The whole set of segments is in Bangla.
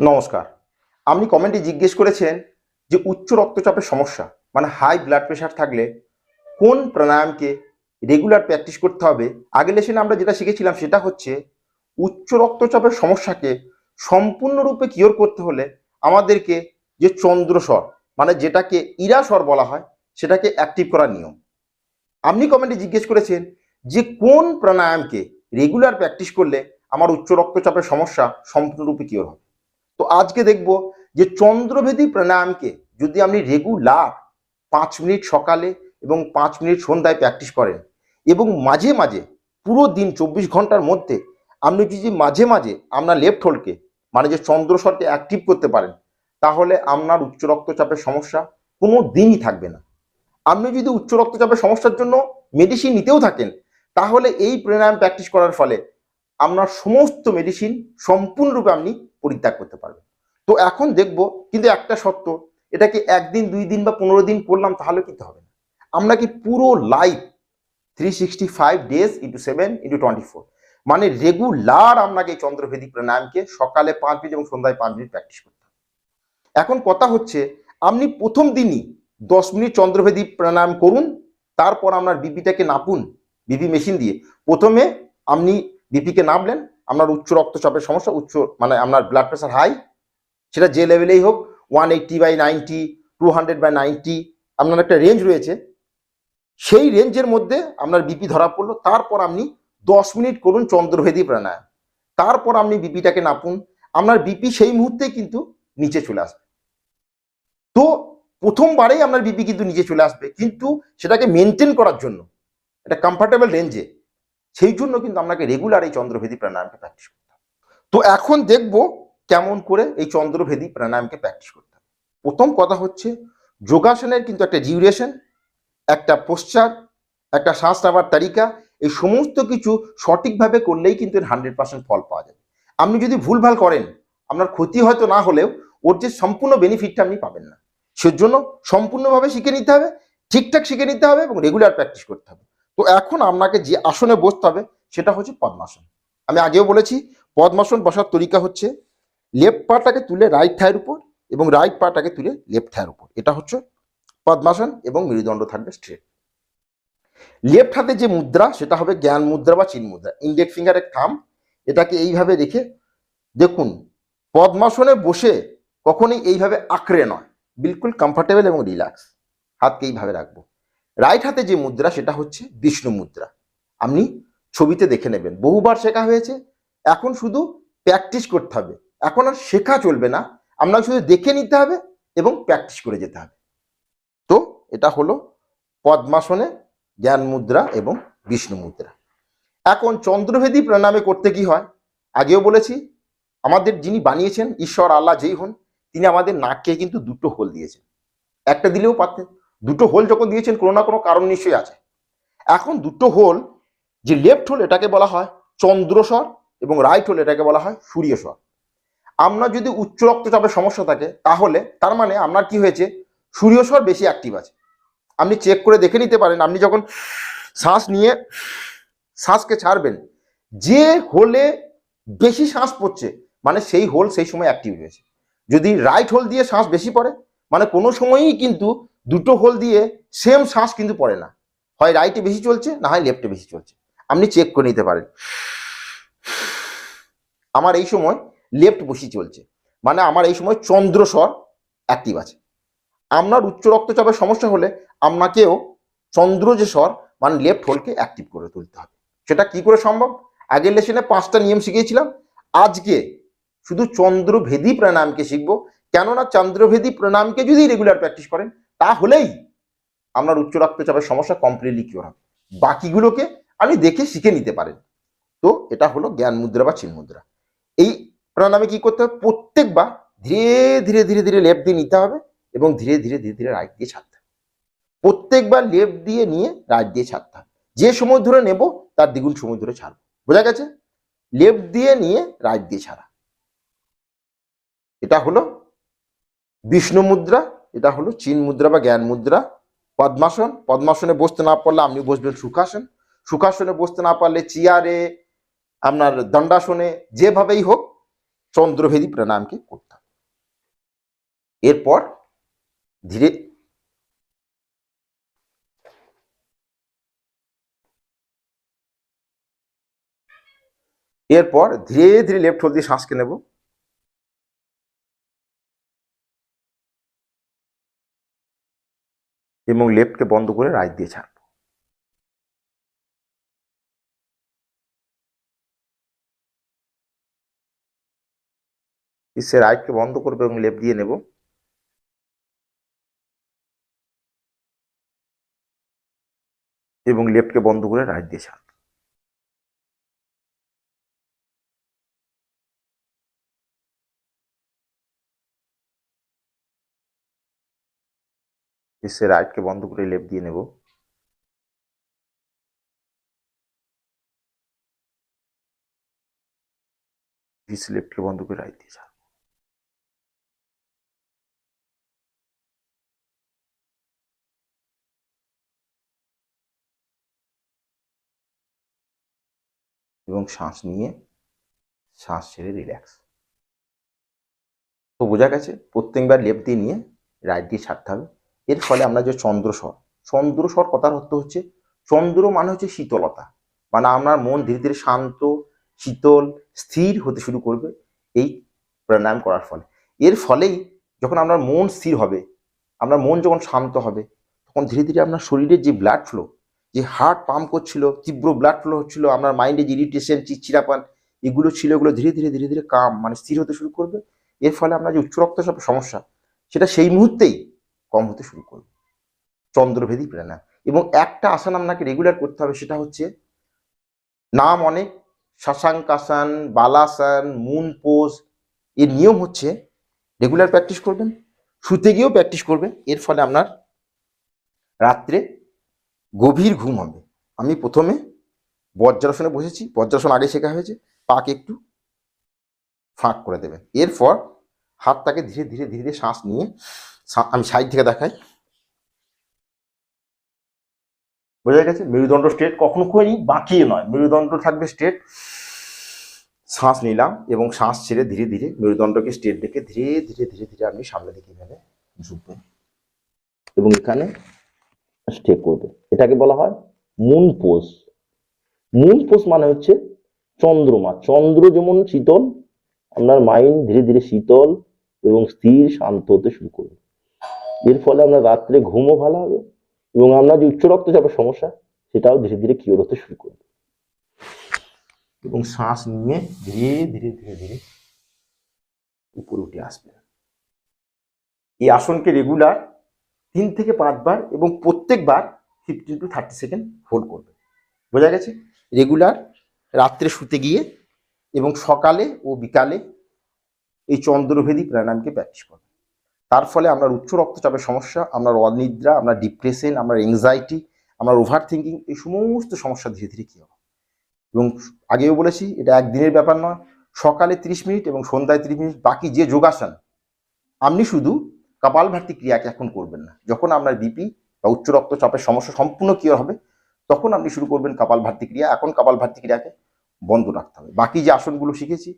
নমস্কার। আপনি কমেন্টে জিজ্ঞেস করেছেন যে উচ্চ রক্তচাপের সমস্যা মানে হাই ব্লাড প্রেশার থাকলে কোন প্রাণায়ামকে রেগুলার প্র্যাকটিস করতে হবে? আগের লেসনে আমরা যেটা শিখেছিলাম সেটা হচ্ছে উচ্চ রক্তচাপের সমস্যাকে সম্পূর্ণরূপে কিওর করতে হলে আমাদেরকে যে চন্দ্রস্বর মানে যেটাকে ইরাস্বর বলা হয়, সেটাকে অ্যাক্টিভ করার নিয়ম। আপনি কমেন্টে জিজ্ঞেস করেছেন যে কোন প্রাণায়ামকে রেগুলার প্র্যাকটিস করলে আমার উচ্চ রক্তচাপের সমস্যা সম্পূর্ণরূপে কিওর হবে? তো আজকে দেখব যে চন্দ্রভেদী প্রাণায়ামকে যদি আপনি রেগুলার পাঁচ মিনিট সকালে এবং পাঁচ মিনিট সন্ধ্যায় প্র্যাকটিস করেন এবং মাঝে মাঝে পুরো দিন চব্বিশ ঘণ্টার মধ্যে আপনি যদি মাঝে মাঝে আপনার লেফট হোলকে মানে যে চন্দ্রস্বরকে অ্যাক্টিভ করতে পারেন, তাহলে আপনার উচ্চ রক্তচাপের সমস্যা কোনো দিনই থাকবে না। আপনি যদি উচ্চ রক্তচাপের সমস্যার জন্য মেডিসিন নিতেও থাকেন, তাহলে এই প্রাণায়াম প্র্যাকটিস করার ফলে আপনার সমস্ত মেডিসিন সম্পূর্ণরূপে আপনি পরিত্যাগ করতে পারবেন তো এখন দেখব, কিন্তু একটা সত্য এটাকে একদিন, দুই দিন বা পনেরো দিন করলাম, তাহলে কিন্তু হবে না। আমরা কি পুরো life three sixty five days into seven into twenty four মানে রেগুলার আপনাকে এই চন্দ্রভেদী প্রাণায়ামকে সকালে পাঁচ মিনিট এবং সন্ধ্যায় পাঁচ মিনিট প্র্যাকটিস করতে হবে। এখন কথা হচ্ছে, আপনি প্রথম দিনই দশ মিনিট চন্দ্রভেদী প্রাণায়াম করুন, তারপর আপনার বিপিটাকে নাপুন বিপি মেশিন দিয়ে। প্রথমে আপনি বিপিকে নামলেন আপনার উচ্চ রক্তচাপের সমস্যা, উচ্চ মানে আপনার ব্লাড প্রেশার হাই সেটা যে লেভেলেই হোক one eighty by ninety two hundred by ninety আপনার একটা রেঞ্জ রয়েছে। সেই রেঞ্জের মধ্যে আপনার বিপি ধরা পড়ল, তারপর আপনি দশ মিনিট করুন চন্দ্রভেদী প্রাণায়াম। তারপর আপনি বিপিটাকে নাপুন, আপনার বিপি সেই মুহূর্তেই কিন্তু নিচে চলে আসবে। তো প্রথমবারেই আপনার বিপি কিন্তু নিচে চলে আসবে, কিন্তু সেটাকে মেনটেন করার জন্য, একটা কমফর্টেবল রেঞ্জে সেই জন্য কিন্তু আপনাকে রেগুলার এই চন্দ্রভেদী প্রাণায়ামকে প্র্যাকটিস করতে হবে। তো এখন দেখব কেমন করে এই চন্দ্রভেদী প্রাণায়ামকে প্র্যাকটিস করতে হবে। প্রথম কথা হচ্ছে, যোগাসনের কিন্তু একটা ডিউরেশন একটা পোশ্চার একটা শ্বাস নেওয়ার তালিকা, এই সমস্ত কিছু সঠিকভাবে করলেই কিন্তু এর হান্ড্রেড পার্সেন্ট ফল পাওয়া যাবে। আপনি যদি ভুলভাল করেন, আপনার ক্ষতি হয়তো না হলেও ওর যে সম্পূর্ণ বেনিফিটটা আপনি পাবেন না। সেজন্য সম্পূর্ণভাবে শিখে নিতে হবে, ঠিকঠাক শিখে নিতে হবে এবং রেগুলার প্র্যাকটিস করতে হবে। তো এখন আপনাকে যে আসনে বসতে হবে সেটা হচ্ছে পদ্মাসন। আমি আগেও বলেছি, পদ্মাসন বসার তরিকা হচ্ছে লেফট পাটাকে তুলে রাইট থায়ের উপর এবং রাইট পাটাকে তুলে লেফট থায়ের উপর। এটা হচ্ছে পদ্মাসন এবং মেরুদণ্ড থাকবে স্ট্রেট লেফট হাতে যে মুদ্রা, সেটা হবে জ্ঞান মুদ্রা বা চিন মুদ্রা। ইন্ডেক্স ফিঙ্গারের থাম এটাকে এইভাবে রেখে দেখুন, পদ্মাসনে বসে কখনোই এইভাবে আঁকড়ে নয়। বিলকুল কমফর্টেবল এবং রিল্যাক্স হাতকে এইভাবে রাখব। রাইট হাতে যে মুদ্রা, সেটা হচ্ছে বিষ্ণু মুদ্রা। আপনি ছবিতে দেখে নেবেন। বহুবার শেখা হয়েছে, এখন শুধু প্র্যাকটিস করতে হবে। এখন আর শেখা চলবে না, আপনাকে শুধু দেখে নিতে হবে এবং প্র্যাকটিস করে যেতে হবে। তো এটা হলো পদ্মাসনে জ্ঞান মুদ্রা এবং বিষ্ণু মুদ্রা। এখন চন্দ্রভেদী প্রণামে করতে কি হয়? আগেও বলেছি, আমাদের যিনি বানিয়েছেন, ঈশ্বর আল্লাহ যেই হন, তিনি আমাদের নাককে কিন্তু দুটো হোল দিয়েছেন। একটা দিলেও পারতেন। দুটো হোল যখন দিয়েছেন, কোনো না কোনো কারণ নিশ্চয়ই আছে। এখন দুটো হোল যে লেফট হোল এটাকে বলা হয় চন্দ্রস্বর এবং রাইট হোল এটাকে বলা হয় সূর্যস্বর আপনার যদি উচ্চ রক্তচাপের সমস্যা থাকে, তাহলে তার মানে আপনার কি হয়েছে? সূর্যস্বর বেশি অ্যাক্টিভ আছে। আপনি চেক করে দেখে নিতে পারেন, আপনি যখন শ্বাস নিয়ে শ্বাসকে ছাড়বেন, যে হোলে বেশি শ্বাস পড়ছে মানে সেই হোল সেই সময় অ্যাক্টিভ হয়েছে। যদি রাইট হোল দিয়ে শ্বাস বেশি পড়ে মানে কোনো সময়ই কিন্তু দুটো হোল দিয়ে সেম শ্বাস কিন্তু পড়ে না। হয় রাইটে বেশি চলছে, না হয় লেফটে বেশি চলছে। আপনি চেক করে নিতে পারেন। আমার এই সময় লেফট বেশি চলছে। মানে আমার এই সময় চন্দ্রস্বর অ্যাক্টিভ আছে। আপনার উচ্চ রক্তচাপের সমস্যা হলে আপনাকেও চন্দ্র যে স্বর মানে লেফট হোলকে অ্যাক্টিভ করে তুলতে হবে। সেটা কি করে সম্ভব? আগের লেসনে পাঁচটা নিয়ম শিখিয়েছিলাম। আজকে শুধু চন্দ্রভেদী প্রাণায়ামকে শিখব। কেননা চন্দ্রভেদী প্রাণায়ামকে যদি রেগুলার প্র্যাকটিস করেন তাহলেই আপনার উচ্চ রক্তচাপের সমস্যা কমপ্লিটলি কিওর হবে। বাকিগুলোকে আপনি দেখে শিখে নিতে পারেন। তো এটা হলো জ্ঞান মুদ্রা বা চিন মুদ্রা। এই প্রাণায়ামে কি করতে হবে? প্রত্যেকবার ধীরে ধীরে ধীরে ধীরে লেফট দিয়ে নিতে হবে এবং ধীরে ধীরে ধীরে ধীরে রাইট দিয়ে ছাড়তে হবে। প্রত্যেকবার লেফট দিয়ে নিয়ে রাইট দিয়ে ছাড়তে হবে। যে সময় ধরে নেব, তার দ্বিগুণ সময় ধরে ছাড়বো। বোঝা গেছে? লেফট দিয়ে নিয়ে রাইট দিয়ে ছাড়া। এটা হলো বিষ্ণু মুদ্রা এটা হলো চিন মুদ্রা বা জ্ঞান মুদ্রা। পদ্মাসন, পদ্মাসনে বসতে না পারলে আপনি বসবেন সুখাসন। সুখাসনে বসতে না পারলে চেয়ারে, আপনার দণ্ডাসনে, যেভাবেই হোক চন্দ্রভেদী প্রাণায়ামকে করতে এরপর ধীরে এরপর ধীরে ধীরে লেফট হোল দিয়ে শ্বাসকে নেব। এবং লেফটকে বন্ধ করে রাইট দিয়ে ছাড়ব। সে রাইটকে বন্ধ করবে এবং লেফট দিয়ে নেব। এবং লেফটকে বন্ধ করে রাইট দিয়ে ছাড়বো। সে রাইটকে বন্ধ করে লেফট দিয়ে নেব। ভিস লেফটকে বন্ধ করে রাইট দিয়ে ছাড়বো এবং শ্বাস নিয়ে, শ্বাস ছেড়ে রিল্যাক্স। তো বোঝা গেছে, প্রত্যেকবার লেফট দিয়ে নিয়ে রাইট দিয়ে ছাড়তে হবে। এর ফলে আমরা যে চন্দ্রস্বর চন্দ্রস্বর কথার অর্থ হচ্ছে চন্দ্র মানে হচ্ছে শীতলতা। মানে আপনার মন ধীরে ধীরে শান্ত, শীতল, স্থির হতে শুরু করবে এই প্রাণায়াম করার ফলে। এর ফলেই যখন আপনার মন স্থির হবে, আপনার মন যখন শান্ত হবে, তখন ধীরে ধীরে আপনার শরীরের যে ব্লাড ফ্লো যে হার্ট পাম্প করছিল, তীব্র ব্লাড ফ্লো হচ্ছিল, আপনার মাইন্ডে যে ইরিটেশন চিচিরাপান এগুলো ছিল, এগুলো ধীরে ধীরে ধীরে ধীরে কাম মানে স্থির হতে শুরু করবে। এর ফলে আপনার যে উচ্চ রক্তচাপের সমস্যা, সেটা সেই মুহূর্তেই কম হতে শুরু করবে। চন্দ্রভেদী প্রাণায়াম এবং একটা আসন আপনাকে রেগুলার করতে হবে, সেটা হচ্ছে নাম অনেক শাসাঙ্কাসন বালাসন মুন পোজ এর নিয়ম হচ্ছে রেগুলার প্র্যাকটিস করবেন, শুতে গিয়েও প্র্যাকটিস করবেন, এর ফলে আপনার রাত্রে গভীর ঘুম হবে। আমি প্রথমে বজ্রাসনে বসেছি, বজ্রাসন আগে শেখা হয়েছে, পাকে একটু ফাঁক করে দেবেন। এরপর হাতটাকে ধীরে ধীরে ধীরে ধীরে শ্বাস নিয়ে আমি সাইড থেকে দেখাই। বোঝা গেছে? মেরুদণ্ড স্ট্রেট কখনো খুবই বাঁকিয়ে নয়। মেরুদণ্ড থাকবে স্ট্রেট শ্বাস নিলাম এবং শ্বাস ছেড়ে ধীরে ধীরে মেরুদণ্ডকে স্ট্রেট রেখে ধীরে ধীরে ধীরে ধীরে আপনি সামনে দিকে এভাবে ঝুঁকবেন। এবং এখানে স্টে করবে এটাকে বলা হয় মুন পোজ মুন পোজ মানে হচ্ছে চন্দ্রমা। চন্দ্র যেমন শীতল, আপনার মাইন্ড ধীরে ধীরে শীতল এবং স্থির, শান্ত হতে শুরু করবে। এর ফলে আপনার রাত্রে ঘুমও ভালো হবে এবং আপনার যে উচ্চ রক্তচাপের সমস্যা, সেটাও ধীরে ধীরে কিওর হতে শুরু করবে। এবং শ্বাস নিয়ে ধীরে ধীরে ধীরে ধীরে উপরে উঠে আসবে। এই আসনকে রেগুলার তিন থেকে পাঁচবার এবং প্রত্যেকবার fifteen to thirty second hold করবে। বোঝা গেছে? রেগুলার রাত্রে শুতে গিয়ে এবং সকালে ও বিকালে এই চন্দ্রভেদী প্রাণায়ামকে প্র্যাকটিস করবে। তার ফলে আপনার উচ্চ রক্তচাপের সমস্যা, আপনার অনিদ্রা, আপনার ডিপ্রেশন আপনার এংজাইটি আপনার ওভার থিঙ্কিং এই সমস্ত সমস্যা ধীরে ধীরে কী হবে? এবং আগেও বলেছি, এটা একদিনের ব্যাপার নয়। সকালে তিরিশ মিনিট এবং সন্ধ্যায় তিরিশ মিনিট বাকি যে যোগাসন, আপনি শুধু কপালভাতি ক্রিয়াকে এখন করবেন না। যখন আপনার বিপি বা উচ্চ রক্তচাপের সমস্যা সম্পূর্ণ ক্লিয়ার হবে, তখন আপনি শুরু করবেন কপালভাতি ক্রিয়া। এখন কপালভাতি ক্রিয়াকে বন্ধ রাখতে হবে। বাকি যে আসনগুলো শিখেছি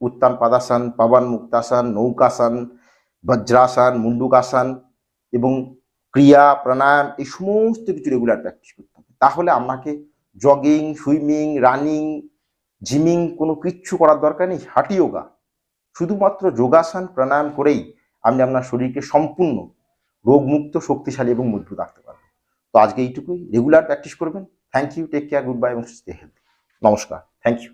উত্তান পাদাসন, পাবান, মুক্তাসন, নৌকাসন বজ্রাসন মুন্ডুকাসন এবং ক্রিয়া, প্রাণায়াম এই সমস্ত কিছু রেগুলার প্র্যাকটিস করতে হবে। তাহলে আপনাকে জগিং সুইমিং রানিং জিমিং কোনো কিচ্ছু করার দরকার নেই, হাঁটি যোগা শুধুমাত্র যোগাসন, প্রাণায়াম করেই আপনি আপনার শরীরকে সম্পূর্ণ রোগমুক্ত, শক্তিশালী এবং মজবুত রাখতে পারবেন তো আজকে এইটুকুই। রেগুলার প্র্যাকটিস করবেন। Thank you take care good bye এবং স্টে হেলদি নমস্কার। Thank you